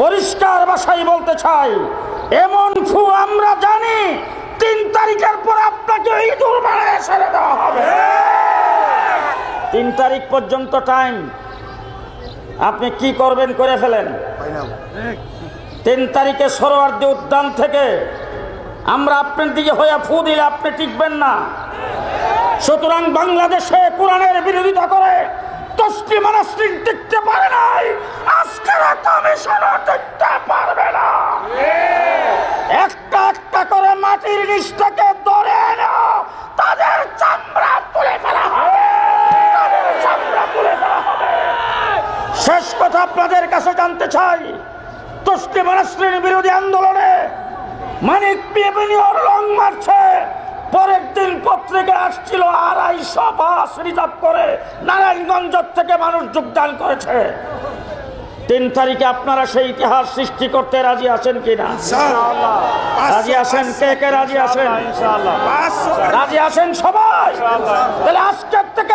পরিষ্কার ভাষায় বলতে চাই, এমন ফু আমরা জানি, তিন তারিখের পর আপনাকে ইঁদুর বানায় ছেড়ে দেওয়া হবে। তিন তারিখ পর্যন্ত টাইম আপনি কি করবেন করে ফেলেন? তিন তারিখে সরোয়ার্দী উদ্যান থেকে আমরা আপনার দিকে হয়ে ফু দিলে আপনি টিকবেন না। সুতরাং বাংলাদেশে কোরআনের বিরোধিতা করে তসলি মানাসলিক টিকতে পারে কমিশনও টিকতে পারবে না। একটা একটা করে মাটির নিচ থেকে ধরে এনো তাদের চামড়া তুলে ফেলা হবে। তাদের চামড়া তুলে শেষ কথা আপনাদের কাছে জানতে চাই। তসলি মানাসলিন বিরোধী আন্দোলনে মানিক পিএপিনিয়র লং মারছে। পরের দিন পত্রিকা আসছিল আড়াইশো বাস রিজার্ভ করে নারায়ণগঞ্জ থেকে মানুষ যোগদান করেছে। তিন তারিখে আপনারা সেই ইতিহাস সৃষ্টি করতে রাজি আছেন কিনা রাজি আছেন কে কে রাজি আছেন? রাজি আছেন সবাই? তাহলে আজকের থেকে